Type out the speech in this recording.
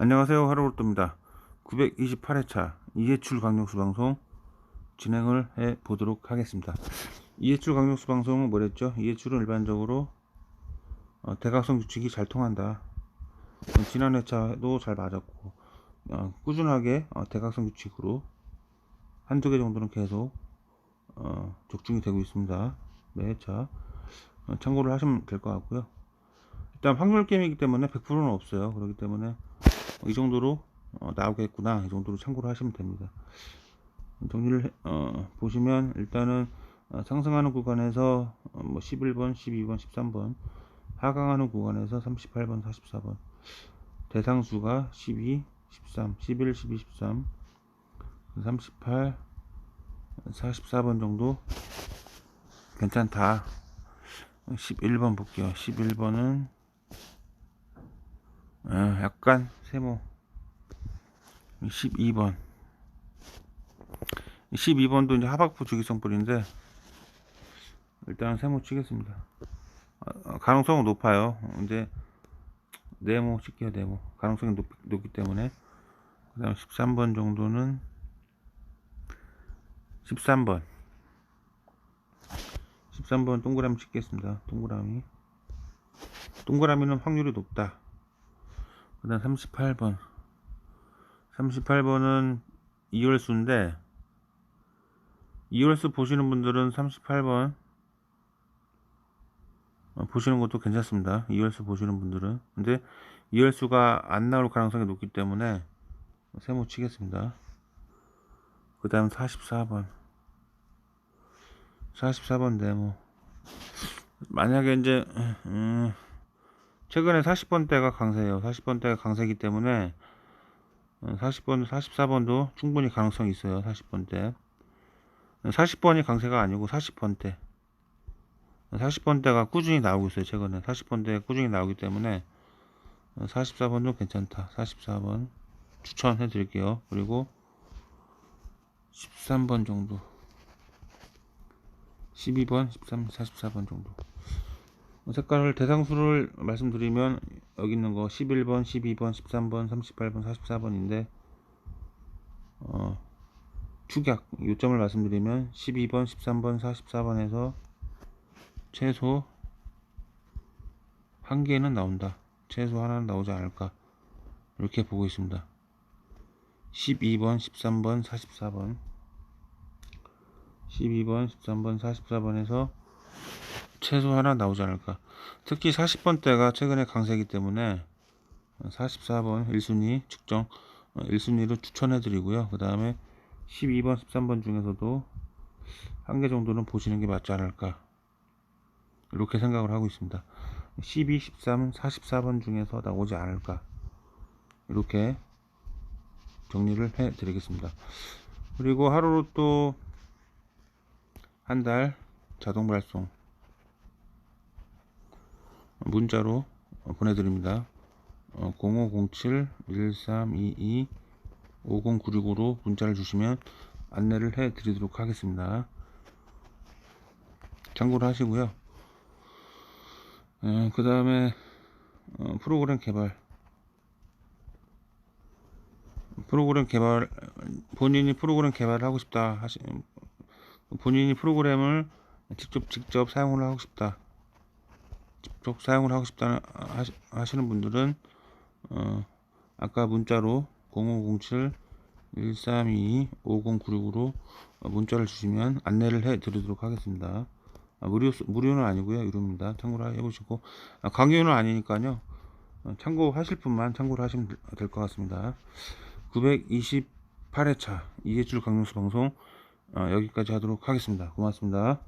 안녕하세요. 하루로또입니다. 928회차 이해출 강력수 방송 진행을 해 보도록 하겠습니다. 이해출 강력수 방송은 뭐랬죠? 이해출은 일반적으로 어, 대각선 규칙이 잘 통한다. 어, 지난 회차도 잘 맞았고 어, 꾸준하게 어, 대각선 규칙으로 한두 개 정도는 계속 어, 적중이 되고 있습니다. 매 회차. 어, 참고를 하시면 될 것 같고요. 일단 확률 게임이기 때문에 100%는 없어요. 그렇기 때문에 이 정도로 어, 나오겠구나. 이 정도로 참고를 하시면 됩니다. 정리를 해- 어, 보시면 일단은 어, 상승하는 구간에서 어, 뭐 11번 12번 13번 하강하는 구간에서 38번 44번 대상수가 12 13 11 12 13 38 44번 정도 괜찮다. 11번 볼게요. 11번은 어, 약간 세모. 12번. 12번도 이제 하박부 주기성 뿌리인데 일단 세모 치겠습니다. 어, 어, 가능성은 높아요. 이제 네모 칠게요 네모. 가능성이 높, 높기 때문에. 그 다음 13번 정도는 13번. 13번 동그라미 찍겠습니다. 동그라미. 동그라미는 확률이 높다 그 다음 38번. 38번은 2월수인데 2월수 보시는 분들은 38번. 어, 보시는 것도 괜찮습니다. 2월수 보시는 분들은. 근데 2월수가 안 나올 가능성이 높기 때문에 세모 치겠습니다. 그 다음 44번. 44번 네모. 만약에 이제 음, 최근에 40번대가 강세예요. 40번대가 강세이기 때문에 40번, 44번도 충분히 가능성이 있어요. 40번대. 40번이 강세가 아니고 40번대. 40번대가 꾸준히 나오고 있어요. 최근에 40번대가 꾸준히 나오기 때문에 44번도 괜찮다. 44번 추천해 드릴게요. 그리고 13번 정도. 12번, 13, 44번 정도. 색깔을 대상수를 말씀드리면 여기 있는 거 11번, 12번, 13번, 38번, 44번인데 어, 축약 요점을 말씀드리면 12번, 13번, 44번에서 최소 한 개는 나온다. 최소 하나는 나오지 않을까 이렇게 보고 있습니다. 12번, 13번, 44번 12번, 13번, 44번에서 최소 하나 나오지 않을까. 특히 40번대가 최근에 강세이기 때문에 44번 1순위 측정 1순위로 추천해 드리고요. 그 다음에 12번, 13번 중에서도 한 개 정도는 보시는 게 맞지 않을까. 이렇게 생각을 하고 있습니다. 12, 13, 44번 중에서 나오지 않을까. 이렇게 정리를 해 드리겠습니다. 그리고 하루로 또 한 달 자동 발송 문자로 어, 보내드립니다. 0507-1322-5096으로 문자를 주시면 안내를 해 드리도록 하겠습니다. 참고를 하시고요. 그 다음에 어, 프로그램 개발 프로그램 개발 본인이 프로그램 개발을 하고 싶다 하시 본인이 프로그램을 직접 직접 사용을 하고 싶다 직접 사용을 하고 싶다 하시, 하시 는 분들은 어, 아까 문자로 0507 1322 5096으로 문자를 주시면 안내를 해 드리도록 하겠습니다. 아, 무료 무료는 아니고요 유료입니다. 참고를 해보시고 아, 강요는 아니니까요. 어, 참고하실 분만 참고를 하시면 될 것 같습니다. 928회차 이해줄 강명수 방송 어, 여기까지 하도록 하겠습니다. 고맙습니다.